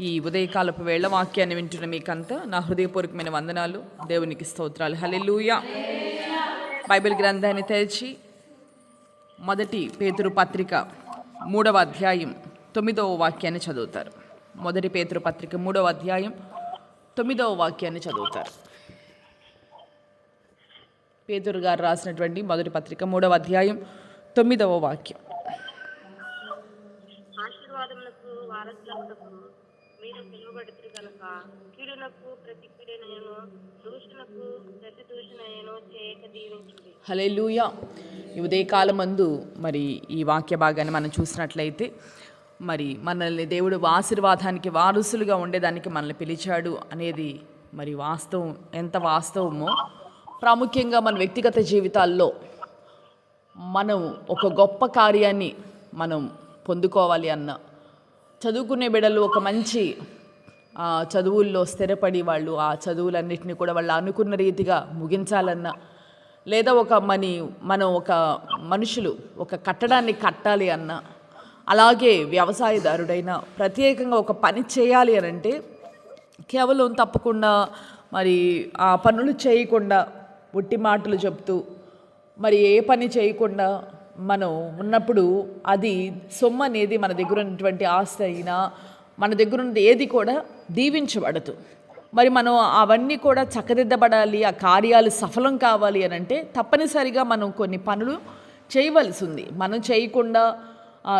ఈ ఉదయకాలపు వేళ వాక్యాన్ని వింటున్న మీకంతా నా హృదయపూర్వకమైన వందనాలు దేవునికి స్తోత్రాలు. హల్లెలూయా. బైబిల్ గ్రంథాన్ని తెరిచి మొదటి పేతురు పత్రిక మూడవ అధ్యాయం తొమ్మిదవ వాక్యాన్ని చదువుతారు. మొదటి పేతురు పత్రిక మూడవ అధ్యాయం తొమ్మిదవ వాక్యాన్ని చదువుతారు. పేతురు గారు రాసినటువంటి మొదటి పత్రిక మూడవ అధ్యాయం తొమ్మిదవ వాక్యం. ఆశీర్వాదములకు వారసులకు మీరు పిలువబడుతురు కనుక కీడునకు ప్రతి కీడునను దూషణకు ప్రతి దూషణయను చేయక దీవించుడి. హలేలుయా ఈ ఉదయకాలమందు మరి ఈ వాక్య భాగాన్ని మనం చూసినట్లయితే మరి మనల్ని దేవుడు ఆశీర్వాదానికి వారసులుగా ఉండేదానికి మనల్ని పిలిచాడు అనేది మరి వాస్తవం. ఎంత వాస్తవమో ప్రాముఖ్యంగా మన వ్యక్తిగత జీవితాల్లో మనం ఒక గొప్ప కార్యాన్ని మనం పొందుకోవాలి అన్న చదువుకునే బిడ్డలు ఒక మంచి చదువుల్లో స్థిరపడి వాళ్ళు ఆ చదువులన్నింటినీ కూడా వాళ్ళు అనుకున్న రీతిగా ముగించాలన్నా లేదా ఒక మని మనం ఒక మనుషులు ఒక కట్టడాన్ని కట్టాలి అన్నా అలాగే వ్యవసాయదారుడైనా ప్రత్యేకంగా ఒక పని చేయాలి అని అంటే కేవలం తప్పకుండా మరి ఆ పనులు చేయకుండా ఉట్టి మాటలు చెప్తూ మరి ఏ పని చేయకుండా మనం ఉన్నప్పుడు అది సొమ్ము అనేది మన దగ్గర ఉన్నటువంటి ఆస్తి అయినా మన దగ్గర ఉన్నది ఏది కూడా దీవించబడదు. మరి మనం అవన్నీ కూడా చక్కదిద్దబడాలి ఆ కార్యాలు సఫలం కావాలి అని అంటే తప్పనిసరిగా మనం కొన్ని పనులు చేయవలసి ఉంది. మనం చేయకుండా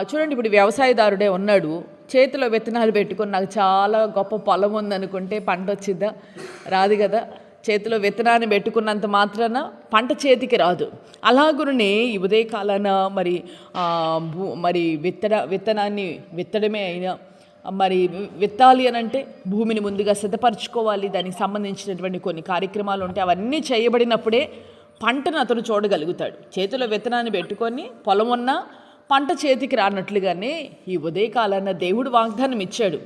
చూడండి ఇప్పుడు వ్యవసాయదారుడే ఉన్నాడు. చేతిలో విత్తనాలు పెట్టుకొని నాకు చాలా గొప్ప పొలం ఉందనుకుంటే పంట వచ్చిద్దా? రాదు కదా. చేతిలో విత్తనాన్ని పెట్టుకున్నంత మాత్రాన పంట చేతికి రాదు. అలాగునే ఈ ఉదయకాలాన మరి భూ- మరి విత్తన విత్తనాన్ని విత్తడమే అయినా మరి విత్తాలి అని అంటే భూమిని ముందుగా సిద్ధపరచుకోవాలి. దానికి సంబంధించినటువంటి కొన్ని కార్యక్రమాలు ఉంటాయి అవన్నీ చేయబడినప్పుడే పంటను అతను చూడగలుగుతాడు. చేతిలో విత్తనాన్ని పెట్టుకొని పొలం ఉన్నా పంట చేతికి రానట్లుగానే ఈ ఉదయకాలాన దేవుడు వాగ్దానం ఇచ్చాడు.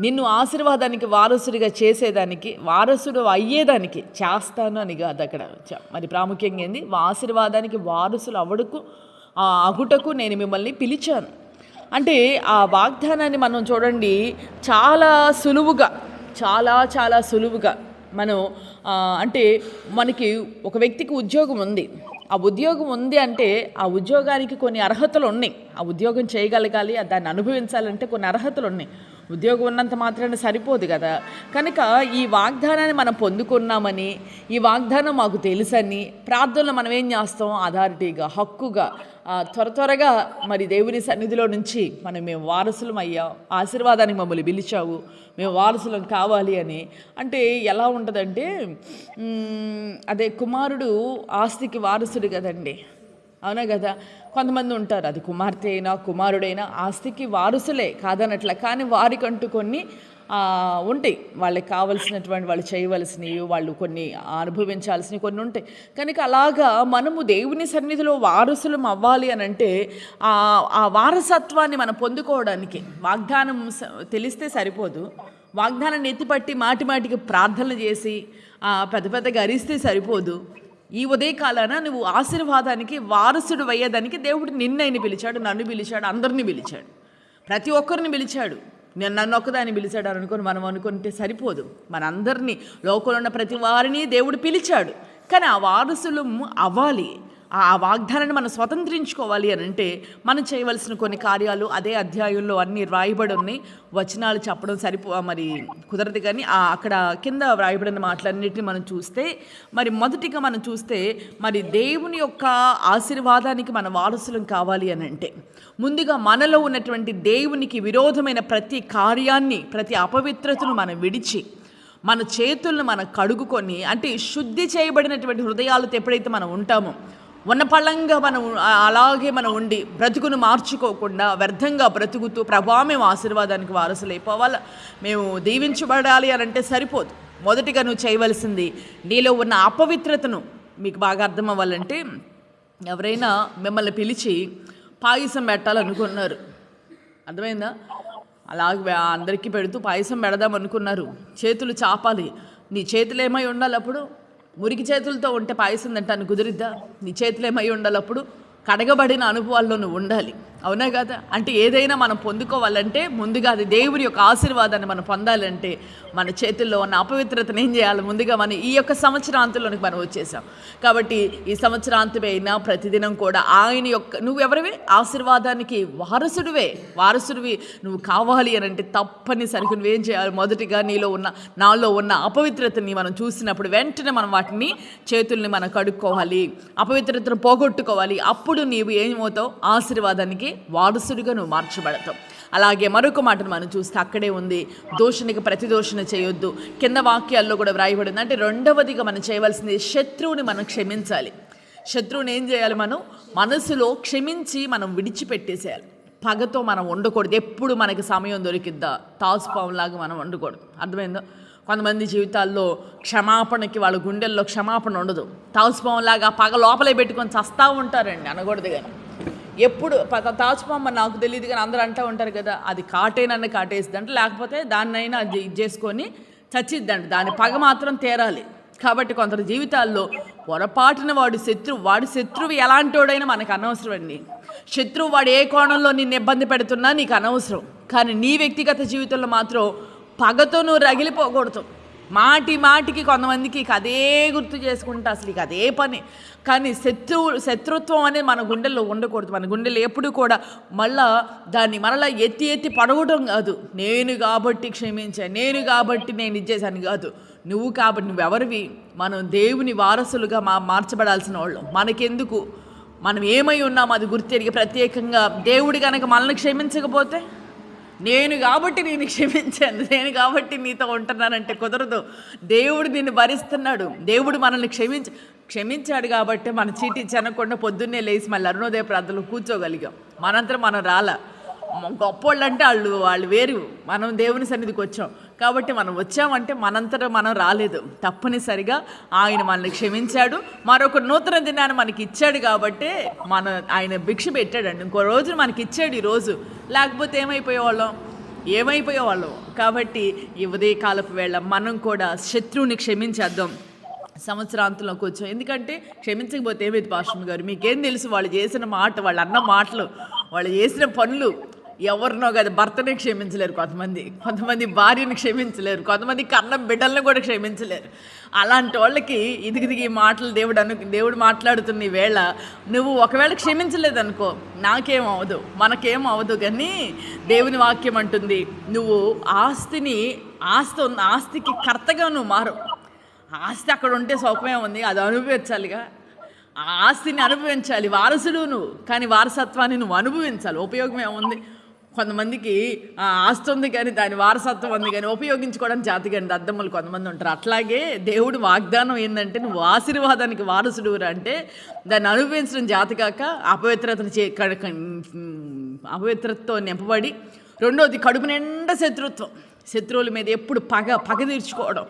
నిన్ను ఆశీర్వాదానికి వారసుడిగా చేసేదానికి వారసుడు అయ్యేదానికి చేస్తాను అని కాదు అక్కడ. మరి ప్రాముఖ్యంగా ఏంది? ఆశీర్వాదానికి వారసులు అవడకు ఆ అగుటకు నేను మిమ్మల్ని పిలిచాను. అంటే ఆ వాగ్దానాన్ని మనం చూడండి చాలా సులువుగా చాలా చాలా సులువుగా మనం అంటే మనకి ఒక వ్యక్తికి ఉద్యోగం ఉంది. ఆ ఉద్యోగం ఉంది అంటే ఆ ఉద్యోగానికి కొన్ని అర్హతలు ఉన్నాయి. ఆ ఉద్యోగం చేయగలగాలి ఆ దాన్ని అనుభవించాలంటే కొన్ని అర్హతలు ఉన్నాయి. ఉద్యోగం ఉన్నంత మాత్రాన సరిపోదు కదా. కనుక ఈ వాగ్దానాన్ని మనం పొందుకున్నామని ఈ వాగ్దానం మాకు తెలుసని ప్రార్థనలో మనం ఏం చేస్తాం? అథారిటీగా హక్కుగా త్వర త్వరగా మరి దేవుని సన్నిధిలో నుంచి మనం మేము వారసులం అయ్యాం ఆశీర్వాదానికి మమ్మల్ని పిలిచావు మేము వారసులం కావాలి అని. అంటే ఎలా ఉంటుందంటే అదే కుమారుడు ఆస్తికి వారసుడు కదండి. అవునా కదా? కొంతమంది ఉంటారు అది కుమార్తె అయినా కుమారుడైనా ఆస్తికి వారసులే కాదనట్ల. కానీ వారికంటూ కొన్ని ఉంటాయి. వాళ్ళకి కావలసినటువంటి వాళ్ళు చేయవలసినవి వాళ్ళు కొన్ని అనుభవించాల్సినవి కొన్ని ఉంటాయి. కనుక అలాగా మనము దేవుని సన్నిధిలో వారసులం అవ్వాలి అని అంటే ఆ వారసత్వాన్ని మనం పొందుకోవడానికి వాగ్దానం స- తెలిస్తే సరిపోదు. వాగ్దానాన్ని ఎత్తిపట్టి మాటి మాటికి ప్రార్థనలు చేసి పెద్ద పెద్దగా అరిస్తే సరిపోదు. ఈ ఉదయకాలాన నువ్వు ఆశీర్వాదానికి వారసుడు అయ్యేదానికి దేవుడు నిన్నైని పిలిచాడు నన్ను పిలిచాడు అందరిని పిలిచాడు. ప్రతి ఒక్కరిని పిలిచాడు. నేను నన్ను ఒక్కదాన్ని పిలిచాడు అని అనుకుని మనం అనుకుంటే సరిపోదు. మనందరినీ లోకంలో ఉన్న ప్రతి వారిని దేవుడు పిలిచాడు. కానీ ఆ వారసులు అవ్వాలి. ఆ వాగ్దానాన్ని మనం స్వతంత్రించుకోవాలి అని అంటే మనం చేయవలసిన కొన్ని కార్యాలు అదే అధ్యాయంలో అన్నీ రాయబడి ఉన్నాయి. వచనాలు చెప్పడం సరిపో మరి కుదరదు కానీ ఆ అక్కడ కింద వ్రాయబడిన మాటలన్నిటిని మనం చూస్తే మరి మొదటిగా మనం చూస్తే మరి దేవుని యొక్క ఆశీర్వాదానికి మన వారసులం కావాలి అని అంటే ముందుగా మనలో ఉన్నటువంటి దేవునికి విరోధమైన ప్రతి కార్యాన్ని ప్రతి అపవిత్రతను మనం విడిచి మన చేతులను మనం కడుగుకొని అంటే శుద్ధి చేయబడినటువంటి హృదయాలతో ఎప్పుడైతే మనం ఉంటామో ఉన్నపళంగా మనం అలాగే మనం ఉండి బ్రతుకును మార్చుకోకుండా వ్యర్థంగా బ్రతుకుతూ ప్రభా మేము ఆశీర్వాదానికి వారసులైపోవాలి మేము దీవించబడాలి అని అంటే సరిపోదు. మొదటిగా నువ్వు చేయవలసింది నీలో ఉన్న అపవిత్రతను మీకు బాగా అర్థం అవ్వాలంటే ఎవరైనా మిమ్మల్ని పిలిచి పాయసం పెట్టాలనుకున్నారు. అర్థమైందా? అలాగే అందరికీ పెడుతూ పాయసం పెడదాం అనుకున్నారు. చేతులు చాపాలి. నీ చేతులు ఏమై ఉండాలి అప్పుడు? మురికి చేతులతో ఉంటే పాయసం తింటాను కుదిరిద్దా? నీ చేతులు ఏమై ఉండాలి అప్పుడు కడగబడిన అనుభవాల్లో నువ్వు ఉండాలి. అవునా కదా? అంటే ఏదైనా మనం పొందుకోవాలంటే ముందుగా అది దేవుడి యొక్క ఆశీర్వాదాన్ని మనం పొందాలంటే మన చేతుల్లో ఉన్న అపవిత్రతను ఏం చేయాలి? ముందుగా మనం ఈ యొక్క సంవత్సరాంతంలోనికి మనం వచ్చేసాం. కాబట్టి ఈ సంవత్సరాంతమే అయినా ప్రతిదినం కూడా ఆయన యొక్క నువ్వు ఎవరివే? ఆశీర్వాదానికి వారసుడివే. వారసుడివి నువ్వు కావాలి అని అంటే తప్పనిసరిగా నువ్వేం చేయాలి? మొదటిగా నీలో ఉన్న నాలో ఉన్న అపవిత్రతని మనం చూసినప్పుడు వెంటనే మనం వాటిని చేతుల్ని మనం కడుక్కోవాలి. అపవిత్రతను పోగొట్టుకోవాలి. అప్పుడు నీవు ఏమవుతావు? ఆశీర్వాదానికి వారసుడిగా నువ్వు మార్చబడతావు. అలాగే మరొక మాటను మనం చూస్తే అక్కడే ఉంది. దోషణకి ప్రతిదోషణ చేయొద్దు. కింద వాక్యాల్లో కూడా వ్రాయబడింది. అంటే రెండవదిగా మనం చేయవలసింది శత్రువుని మనం క్షమించాలి. శత్రువుని ఏం చేయాలి మనం? మనసులో క్షమించి మనం విడిచిపెట్టేసేయాలి. పగతో మనం ఉండకూడదు. ఎప్పుడు మనకి సమయం దొరికిద్దా? తాసుపాములాగా మనం ఉండకూడదు. అర్థమైందో? కొంతమంది జీవితాల్లో క్షమాపణకి వాళ్ళ గుండెల్లో క్షమాపణ ఉండదు. తాల్చిపోవంలాగా పగ లోపలే పెట్టుకొని చస్తా ఉంటారండి అనకూడదు కానీ ఎప్పుడు ప- నాకు తెలియదు కానీ అందరూ అంటూ ఉంటారు కదా అది కాటేనన్న కాటేసిద్దంట లేకపోతే దాన్నైనా అది ఇది చేసుకొని చచ్చిద్దంట. దాని పగ మాత్రం తేరాలి. కాబట్టి కొందరు జీవితాల్లో పొరపాటున వాడు శత్రువు వాడి శత్రువు ఎలాంటోడైనా మనకు అనవసరం అండి. శత్రువు వాడు ఏ కోణంలో నిన్ను ఇబ్బంది పెడుతున్నా నీకు అనవసరం. కానీ నీ వ్యక్తిగత జీవితంలో మాత్రం పగతో నువ్వు రగిలిపోకూడదు. మాటి మాటికి కొంతమందికి ఇక అదే గుర్తు చేసుకుంటా అసలు ఇక అదే పని. కానీ శత్రువు శత్రుత్వం అనేది మన గుండెల్లో ఉండకూడదు. మన గుండెలు ఎప్పుడు కూడా మళ్ళా దాన్ని మరలా ఎత్తి ఎత్తి పడగటం కాదు. నేను కాబట్టి క్షమించాను నేను కాబట్టి నేను ఇచ్చేసాను కాదు. నువ్వు కాబట్టి నువ్వెవరివి మనం దేవుని వారసులుగా మా మార్చబడాల్సిన వాళ్ళు. మనకెందుకు? మనం ఏమై ఉన్నాం? అది గుర్తెరిగి ప్రత్యేకంగా దేవుడు కనుక మనల్ని క్షమించకపోతే నేను కాబట్టి నేను క్షమించాను. నేను కాబట్టి నీతో ఉంటున్నానంటే కుదరదు. దేవుడు నిన్ను భరిస్తున్నాడు. దేవుడు మనల్ని క్షమించ క్షమించాడు కాబట్టి మన చీటీ చెనకుండా పొద్దున్నే లేచి మళ్ళీ అరుణోదయ ప్రాంతంలో కూర్చోగలిగాం. మనంతా మనం రాలా. గొప్పోళ్ళు అంటే వాళ్ళు వాళ్ళు వేరు. మనం దేవుని సన్నిధికి వచ్చాం. కాబట్టి మనం వచ్చామంటే మనంతరం మనం రాలేదు. తప్పనిసరిగా ఆయన మనల్ని క్షమించాడు. మరొక నూతన దినాన్ని మనకి ఇచ్చాడు కాబట్టి మన ఆయన భిక్ష పెట్టాడండి. ఇంకో రోజు మనకి ఇచ్చాడు ఈ రోజు. లేకపోతే ఏమైపోయేవాళ్ళం? ఏమైపోయేవాళ్ళం? కాబట్టి ఈ ఉదయకాలపు వేళ మనం కూడా శత్రువుని క్షమించేద్దాం. సంవత్సరాంతంలోకి వచ్చాం ఎందుకంటే క్షమించకపోతే ఏమైంది పాస్టర్ గారు? మీకేం తెలుసు వాళ్ళు చేసిన మాట వాళ్ళు అన్న మాటలు వాళ్ళు చేసిన పనులు. ఎవరినో కదా భర్తని క్షమించలేరు కొంతమంది. కొంతమంది భార్యని క్షమించలేరు. కొంతమంది కన్న బిడ్డలను కూడా క్షమించలేరు. అలాంటి వాళ్ళకి ఇదిగి దిగి మాటలు దేవుడు అను దేవుడు మాట్లాడుతున్న ఈ వేళ నువ్వు ఒకవేళ క్షమించలేదనుకో నాకేం అవదు మనకేం అవదు కానీ దేవుని వాక్యం అంటుంది నువ్వు ఆస్తిని ఆస్తి ఉన్న ఆస్తికి కర్తగా నువ్వు మారు. ఆస్తి అక్కడ ఉంటే సౌకర్యం ఉంది అది అనుభవించాలిగా. ఆ ఆస్తిని అనుభవించాలి వారసుడు నువ్వు కానీ వారసత్వాన్ని నువ్వు అనుభవించాలి ఉపయోగం ఏముంది? కొంతమందికి ఆస్తి ఉంది కానీ దాని వారసత్వం ఉంది కానీ ఉపయోగించుకోవడానికి జాతి కానీ అద్దమ్మలు కొంతమంది ఉంటారు. అట్లాగే దేవుడు వాగ్దానం ఏంటంటే నువ్వు ఆశీర్వాదానికి వారసుడు అంటే దాన్ని అనుభవించడం జాతి కాక అపవిత్రతను చే కడ- అపవిత్రతతో నింపబడి రెండోది కడుపు నిండా శత్రుత్వం. శత్రువుల మీద ఎప్పుడు పగ పగ తీర్చుకోవడం.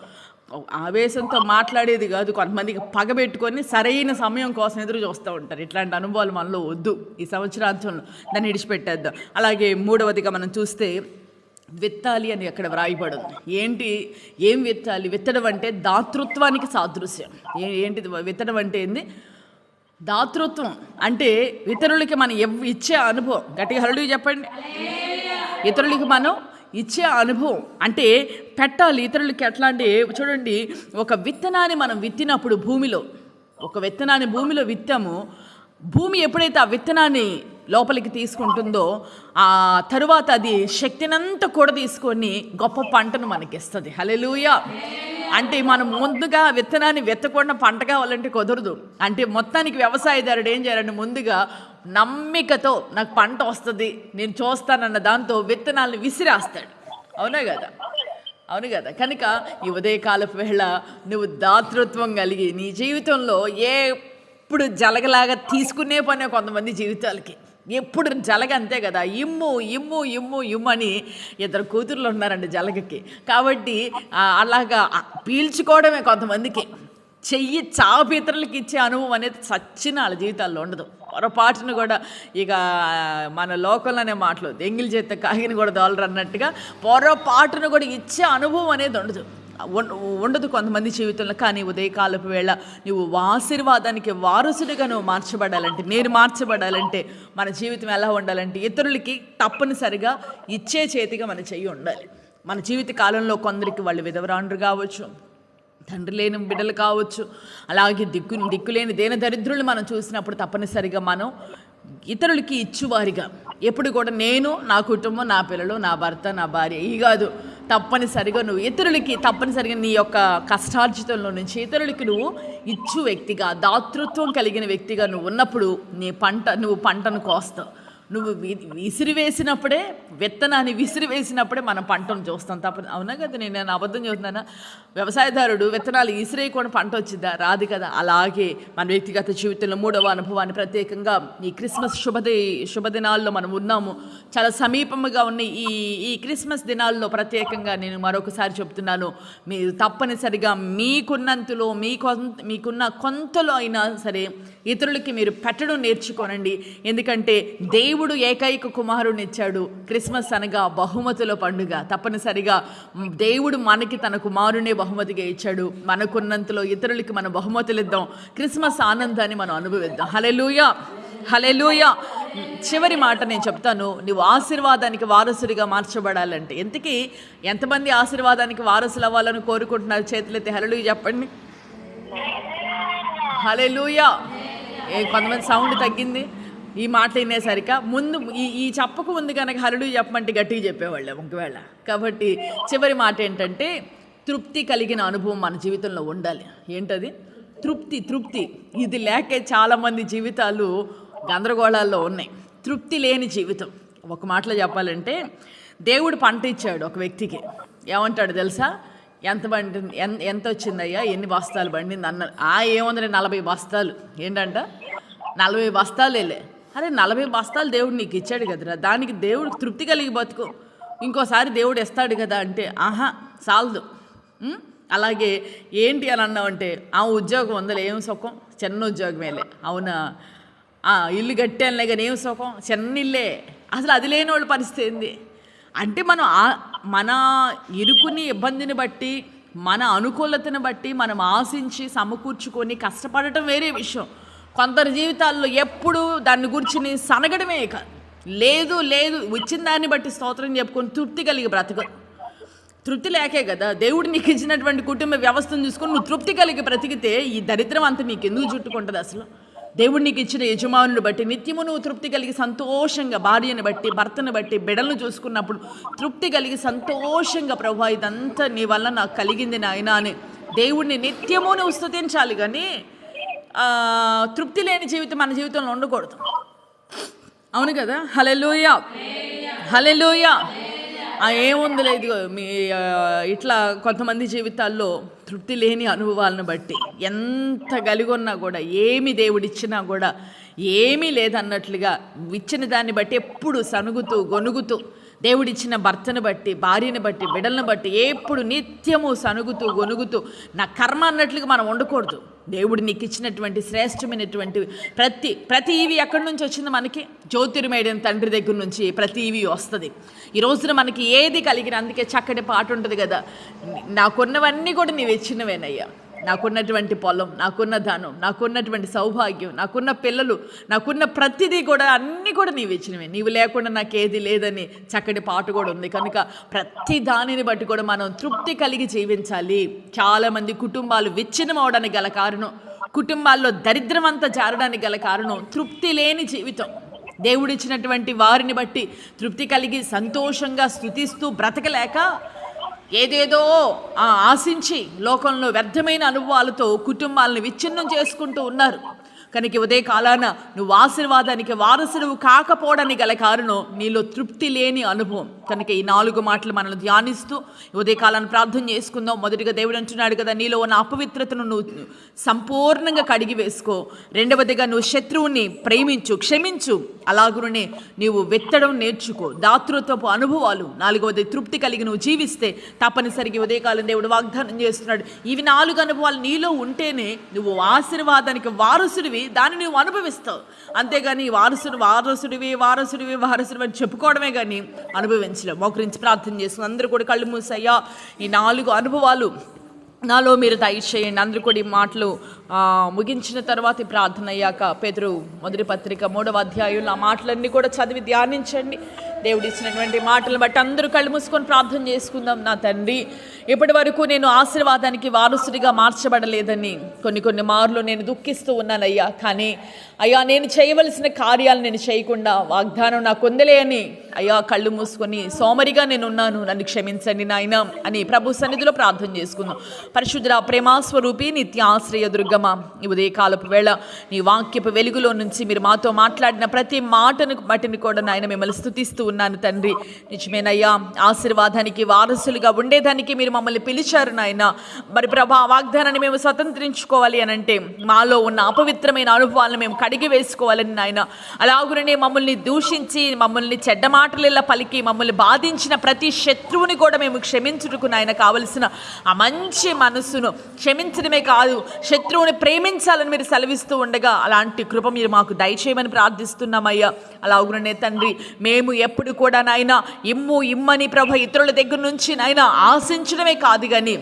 ఆవేశంతో మాట్లాడేది కాదు కొంతమందికి పగబెట్టుకొని సరైన సమయం కోసం ఎదురు చూస్తూ ఉంటారు. ఇట్లాంటి అనుభవాలు మనలో వద్దు. ఈ సంవత్సరాంతంలో దాన్ని విడిచిపెట్టేద్దాం. అలాగే మూడవదిగా మనం చూస్తే విత్తాలి అని అక్కడ వ్రాయబడింది. ఏంటి? ఏం విత్తాలి? విత్తడం అంటే దాతృత్వానికి సాదృశ్యం. ఏ ఏంటిది? విత్తడం అంటే ఏంది? దాతృత్వం అంటే ఇతరులకి మనం ఎవ్ ఇచ్చే అనుభవం. గట్టిగా హరుడు చెప్పండి. ఇతరులకి మనం ఇచ్చే అనుభవం. అంటే పెట్టాలి ఇతరులకి ఎట్లా అంటే చూడండి ఒక విత్తనాన్ని మనం విత్తినప్పుడు భూమిలో ఒక విత్తనాన్ని భూమిలో విత్తాము భూమి ఎప్పుడైతే ఆ విత్తనాన్ని లోపలికి తీసుకుంటుందో ఆ తరువాత అది శక్తినంతా కూడా తీసుకొని గొప్ప పంటను మనకిస్తుంది హలెలూయా అంటే మనం ముందుగా విత్తనాన్ని విత్తకుండా పంట కావాలంటే కుదరదు. అంటే మొత్తానికి వ్యవసాయదారుడు ఏం చేయాలంటే ముందుగా నమ్మికతో నాకు పంట వస్తుంది నేను చూస్తానన్న దాంతో విత్తనాలను విసిరేస్తాడు. అవునా కదా? అవును కదా? కనుక ఈ ఉదయకాలపు వేళ నువ్వు దాతృత్వం కలిగి నీ జీవితంలో ఎప్పుడు జలగలాగా తీసుకునే పనే కొంతమంది జీవితాలకి. ఎప్పుడు జలగ అంతే కదా? ఇమ్ము ఇమ్ము ఇమ్ము ఇమ్ము అని ఇద్దరు కూతుర్లు ఉన్నారండి జలగకి. కాబట్టి అలాగా పీల్చుకోవడమే కొంతమందికి. చెయ్యి చావు ఇతరులకి ఇచ్చే అనుభవం అనేది సచ్చిన వాళ్ళ జీవితాల్లో ఉండదు. పొరపాటును కూడా ఇక మన లోకంలోనే మాటలు ఎంగిల్ చేత కాగిని కూడా దోలరు అన్నట్టుగా పొరపాటును కూడా ఇచ్చే అనుభవం అనేది ఉండదు. ఉండదు కొంతమంది జీవితంలో కానీ ఉదయకాలపు వేళ నువ్వు ఆశీర్వాదానికి వారసుడిగా నువ్వు మార్చబడాలంటే నేను మార్చబడాలంటే మన జీవితం ఎలా ఉండాలంటే ఇతరులకి తప్పనిసరిగా ఇచ్చే చేతిగా మన చెయ్యి ఉండాలి. మన జీవిత కాలంలో కొందరికి వాళ్ళు విధవరాండ్రు కావచ్చు తండ్రి లేని బిడ్డలు కావచ్చు. అలాగే దిక్కు దిక్కులేని దేన దరిద్రులు మనం చూసినప్పుడు తప్పనిసరిగా మనం ఇతరులకి ఇచ్చువారిగా. ఎప్పుడు కూడా నేను నా కుటుంబం నా పిల్లలు నా భర్త నా భార్య ఈ కాదు. తప్పనిసరిగా నువ్వు ఇతరులకి తప్పనిసరిగా నీ యొక్క కష్టార్జితంలో నుంచి ఇతరులకి నువ్వు ఇచ్చు వ్యక్తిగా దాతృత్వం కలిగిన వ్యక్తిగా నువ్వు ఉన్నప్పుడు నీ పంట నువ్వు పంటను కోస్తావు. నువ్వు విసిరి విసిరివేసినప్పుడే విత్తనాన్ని విసిరివేసినప్పుడే మనం పంటను చూస్తాం. తప్ప అవునా కదా? నేను నేను అబద్ధం చూస్తున్నాను వ్యవసాయదారుడు విత్తనాలు విసిరేయకుండా పంట వచ్చిందా? రాదు కదా. అలాగే మన వ్యక్తిగత జీవితంలో మూడవ అనుభవాన్ని ప్రత్యేకంగా ఈ క్రిస్మస్ శుభది శుభదినాల్లో మనం ఉన్నాము. చాలా సమీపముగా ఉన్న ఈ ఈ క్రిస్మస్ దినాల్లో ప్రత్యేకంగా నేను మరొకసారి చెప్తున్నాను మీరు తప్పనిసరిగా మీకున్నంతలో మీ కొంత మీకున్న కొంతలో అయినా సరే ఇతరులకి మీరు పెట్టడం నేర్చుకోనండి. ఎందుకంటే దేవుడు ఏకైక కుమారునిచ్చాడు. క్రిస్మస్ అనగా బహుమతుల పండుగ. తప్పనిసరిగా దేవుడు మనకి తన కుమారునే బహుమతిగా ఇచ్చాడు. మనకున్నంతలో ఇతరులకి మనం బహుమతులు ఇద్దాం క్రిస్మస్ ఆనందాన్ని మనం అనుభవిద్దాం. హలెలూయా హలెలూయా చివరి మాట నేను చెప్తాను. నువ్వు ఆశీర్వాదానికి వారసుడిగా మార్చబడాలంటే. ఎంతకీ ఎంతమంది ఆశీర్వాదానికి వారసులు అవ్వాలని కోరుకుంటున్నారు చేతులెత్తి హలెలూయ చెప్పండి. హలెలూయా ఏ కొంతమంది సౌండ్ తగ్గింది? ఈ మాటలు వినేసరిక ముందు ఈ ఈ చెప్పకు ముందు కనుక హరుడు చెప్పమంటే గట్టిగా చెప్పేవాళ్ళం ఒకవేళ. కాబట్టి చివరి మాట ఏంటంటే తృప్తి కలిగిన అనుభవం మన జీవితంలో ఉండాలి. ఏంటది? తృప్తి తృప్తి. ఇది లేకే చాలామంది జీవితాలు గందరగోళాల్లో ఉన్నాయి. తృప్తి లేని జీవితం. ఒక మాటలో చెప్పాలంటే దేవుడు పంట ఇచ్చాడు ఒక వ్యక్తికి. ఏమంటాడు తెలుసా? ఎంత బండి ఎంత ఎంత వచ్చిందయ్యా? ఎన్ని బస్తాలు పండింది? అన్న ఆ ఏముంది నలభై బస్తాలు. ఏంటంట? నలభై బస్తాలు వెళ్ళే. అరే నలభై బస్తాలు దేవుడు నీకు ఇచ్చాడు కదరా. దానికి దేవుడు తృప్తి కలిగి బతుకు. ఇంకోసారి దేవుడు ఇస్తాడు కదా అంటే ఆహా చాలదు. అలాగే ఏంటి అని అన్నావంటే ఆ ఉద్యోగం ఉందలే ఏం సుఖం? చిన్న ఉద్యోగమేలే అవునా? ఆ ఇల్లు కట్టానులే కానీ ఏం సుఖం? చిన్న ఇల్లే. అసలు అది లేని వాళ్ళ పరిస్థితి ఏంది? అంటే మనం ఆ- మన ఇరుకుని ఇబ్బందిని బట్టి మన అనుకూలతను బట్టి మనం ఆశించి సమకూర్చుకొని కష్టపడటం వేరే విషయం. కొందరి జీవితాల్లో ఎప్పుడు దాన్ని గురించి సనగడమే కాదు లేదు లేదు వచ్చిన దాన్ని బట్టి స్తోత్రం చెప్పుకొని తృప్తి కలిగి బ్రతకదు తృప్తి లేకే కదా దేవుడు నీకు ఇచ్చినటువంటి కుటుంబ వ్యవస్థను చూసుకొని నువ్వు తృప్తి కలిగి బ్రతికితే ఈ దరిద్రం అంతా నీకు ఎందుకు చుట్టుకుంటుంది అసలు? దేవుడు నీకు ఇచ్చిన యజమానుని బట్టి నిత్యము నువ్వు తృప్తి కలిగి సంతోషంగా భార్యను బట్టి భర్తను బట్టి బిడలను చూసుకున్నప్పుడు తృప్తి కలిగి సంతోషంగా ప్రభా ఇదంతా నీ వల్ల నాకు కలిగింది నాయన అని. దేవుడిని నిత్యము నువ్వు స్థుతించాలి కానీ తృప్తి లేని జీవితం మన జీవితంలో ఉండకూడదు. అవును కదా? హలెలుయ హలెలుయ ఏముందిలే ఇది మీ ఇట్లా కొంతమంది జీవితాల్లో తృప్తి లేని అనుభవాలను బట్టి ఎంత కలిగి ఉన్నా కూడా ఏమి దేవుడిచ్చినా కూడా ఏమీ లేదన్నట్లుగా ఇచ్చిన దాన్ని బట్టి ఎప్పుడు సనుగుతూ గొనుగుతూ దేవుడిచ్చిన భర్తను బట్టి భార్యను బట్టి బిడ్డలను బట్టి ఎప్పుడు నిత్యము సనుగుతూ గొనుగుతూ నా కర్మ అన్నట్లుగా మనం ఉండకూడదు. దేవుడు నీకు ఇచ్చినటువంటి శ్రేష్టమైనటువంటి ప్రతి ప్రతి ఇవి ఎక్కడి నుంచి వచ్చింది మనకి? జ్యోతిర్మేడిన తండ్రి దగ్గర నుంచి ప్రతి ఇవి వస్తుంది. ఈ రోజున మనకి ఏది కలిగిన అందుకే చక్కటి పాట ఉంటుంది కదా. నాకున్నవన్నీ కూడా నీవు ఇచ్చినవేనయ్యా నాకున్నటువంటి పొలం నాకున్న ధనం నాకున్నటువంటి సౌభాగ్యం నాకున్న పిల్లలు నాకున్న ప్రతిదీ కూడా అన్నీ కూడా నీవు ఇచ్చినవి. నీవు లేకుండా నాకు ఏది లేదని చక్కటి పాట కూడా ఉంది. కనుక ప్రతి దానిని బట్టి కూడా మనం తృప్తి కలిగి జీవించాలి. చాలామంది కుటుంబాలు విచ్ఛిన్నం అవడానికి గల కారణం కుటుంబాల్లో దరిద్రం అంతా జారడానికి గల కారణం తృప్తి లేని జీవితం. దేవుడిచ్చినటువంటి వారిని బట్టి తృప్తి కలిగి సంతోషంగా స్థుతిస్తూ బ్రతకలేక ఏదేదో ఆ ఆశించి లోకంలో వ్యర్థమైన అనుభవాలతో కుటుంబాలను విచ్ఛిన్నం చేసుకుంటూ ఉన్నారు. కనుక ఉదయ కాలాన నువ్వు ఆశీర్వాదానికి వారసుడు కాకపోవడానికి గల కారణం నీలో తృప్తి లేని అనుభవం. కనుక ఈ నాలుగు మాటలు మనల్ని ధ్యానిస్తూ ఉదయ కాలాన్ని ప్రార్థన చేసుకుందాం. మొదటిగా దేవుడు అంటున్నాడు కదా నీలో ఉన్న అపవిత్రతను నువ్వు సంపూర్ణంగా కడిగి వేసుకో. రెండవదిగా నువ్వు శత్రువుని ప్రేమించు క్షమించు. అలాగునే నీవు వెత్తడం నేర్చుకో. దాతృత్వపు అనుభవాలు. నాలుగవది తృప్తి కలిగి నువ్వు జీవిస్తే తప్పనిసరిగా ఉదయకాలం దేవుడు వాగ్దానం చేస్తున్నాడు. ఇవి నాలుగు అనుభవాలు నీలో ఉంటేనే నువ్వు ఆశీర్వాదానికి వారసుడివి దాన్ని నువ్వు అనుభవిస్తావు. అంతేగాని వారసుడు వారసుడివి వారసుడివి వారసుడివి అని చెప్పుకోవడమే కానీ అనుభవించలేవు. మోకరించి ప్రార్థన చేస్తుంది అందరూ కూడా కళ్ళు మూసయ్యా ఈ నాలుగు అనుభవాలు నాలో మీరు దయచేయండి. అందరూ కూడా ఈ మాటలు ముగించిన తర్వాత ఈ ప్రార్థన అయ్యాక పేదరు మొదటి పత్రిక మూడవ అధ్యాయంలో ఆ మాటలన్నీ కూడా చదివి ధ్యానించండి. దేవుడు ఇచ్చినటువంటి మాటలు బట్టి అందరూ కళ్ళు మూసుకొని ప్రార్థన చేసుకుందాం నా తండ్రి. ఇప్పటి వరకు నేను ఆశీర్వాదానికి వారసుడిగా మార్చబడలేదని కొన్ని కొన్ని మార్లు నేను దుఃఖిస్తూ ఉన్నానయ్యా కానీ అయ్యా నేను చేయవలసిన కార్యాలు నేను చేయకుండా వాగ్దానం నాకు ఉందలే అని అయ్యా కళ్ళు మూసుకొని సోమరిగా నేను ఉన్నాను. నన్ను క్షమించండి నాయన అని ప్రభు సన్నిధిలో ప్రార్థన చేసుకుందాం. పరిశుద్ధ ప్రేమాస్వరూపి నిత్య ఆశ్రయ దుర్గమ ఈ ఉదయకాలపు వేళ నీ వాక్యపు వెలుగులో నుంచి మీరు మాతో మాట్లాడిన ప్రతి మాటను బట్టిని కూడా నాయన మిమ్మల్ని స్థుతిస్తూ ఉన్నాను తండ్రి. నిజమేనయ్యా ఆశీర్వాదానికి వారసులుగా ఉండేదానికి మీరు మమ్మల్ని పిలిచారు నాయన. మరి ప్రభా వాగ్దానాన్ని మేము స్వతంత్రించుకోవాలి అని అంటే మాలో ఉన్న అపవిత్రమైన అనుభవాలను మేము కడిగి వేసుకోవాలని నాయన. అలాగునే మమ్మల్ని దూషించి మమ్మల్ని చెడ్డ మాటలు పలికి మమ్మల్ని బాధించిన ప్రతి శత్రువుని కూడా మేము క్షమించుటకు నాయన కావలసిన ఆ మంచి మనస్సును క్షమించడమే కాదు శత్రువుని ప్రేమించాలని మీరు సెలవిస్తూ ఉండగా అలాంటి కృప మీరు మాకు దయచేయమని ప్రార్థిస్తున్నామయ్యా. అలాగునే తండ్రి మేము ఎప్పుడు కూడా నాయన ఇమ్ము ఇమ్మని ప్రభ ఇతరుల దగ్గర నుంచి నాయన ఆశించడమే కాదు కానీ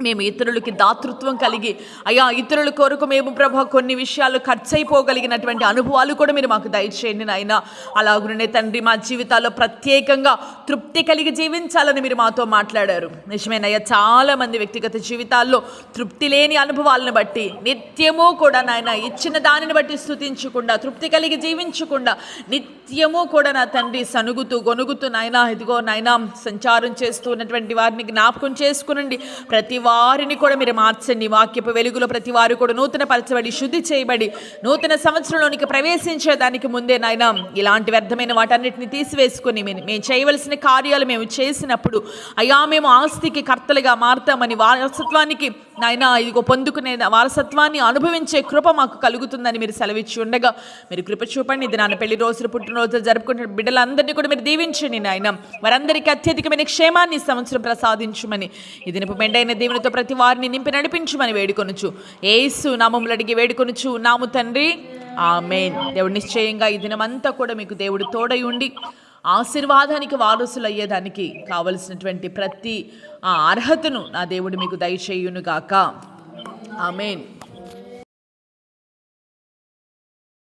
మేము ఇతరులకి దాతృత్వం కలిగి అయ్యా ఇతరుల కొరకు మేము ప్రభా కొన్ని విషయాలు ఖర్చు అయిపోగలిగినటువంటి అనుభవాలు కూడా మీరు మాకు దయచేయండి నాయన. అలాగునే తండ్రి మా జీవితాల్లో ప్రత్యేకంగా తృప్తి కలిగి జీవించాలని మీరు మాతో మాట్లాడారు. నిజమేనయ్యా చాలామంది వ్యక్తిగత జీవితాల్లో తృప్తి లేని అనుభవాలను బట్టి నిత్యము కూడా నాయన ఇచ్చిన దానిని బట్టి స్థుతించకుండా తృప్తి కలిగి జీవించకుండా నిత్యము కూడా నా తండ్రి సనుగుతూ గొనుగుతూ నాయన ఇదిగో నాయన సంచారం చేస్తూ ఉన్నటువంటి వారిని జ్ఞాపకం చేసుకునండి. ప్రతి వారిని కూడా మీరు మార్చండి. వాక్యపు వెలుగులో ప్రతి వారు కూడా నూతన పరచబడి శుద్ధి చేయబడి నూతన సంవత్సరంలోనికి ప్రవేశించేదానికి ముందే నాయన ఇలాంటి వ్యర్థమైన వాటన్నిటిని తీసివేసుకొని మేము మేము చేయవలసిన కార్యాలు మేము చేసినప్పుడు అయ్యా మేము ఆస్తికి కర్తలుగా మారుతామని వారసత్వానికి నాయన ఇదిగో పొందుకునే వారసత్వాన్ని అనుభవించే కృప మాకు కలుగుతుందని మీరు సెలవిచ్చి ఉండగా మీరు కృప చూపండి. ఇది నాన్న పెళ్ళి రోజులు పుట్టినరోజులు జరుపుకుంటున్న బిడ్డలందరినీ కూడా మీరు దీవించండి నాయన. వారందరికీ అత్యధికమైన క్షేమాన్ని సంవత్సరం ప్రసాదించమని ఇది నిపు మెండైన దేవునితో ప్రతి వారిని నింపి నడిపించమని వేడుకొనుచు. ఏసు నామములు అడిగి వేడుకొనుచు నాము తండ్రి. ఆమెన్. దేవుడు నిశ్చయంగా ఈ దినమంతా కూడా మీకు దేవుడు తోడై ఉండి ఆశీర్వాదానికి వారసులు అయ్యేదానికి కావలసినటువంటి ప్రతి ఆ అర్హతను నా దేవుడు మీకు దయచేయునుగాక. ఆమెన్.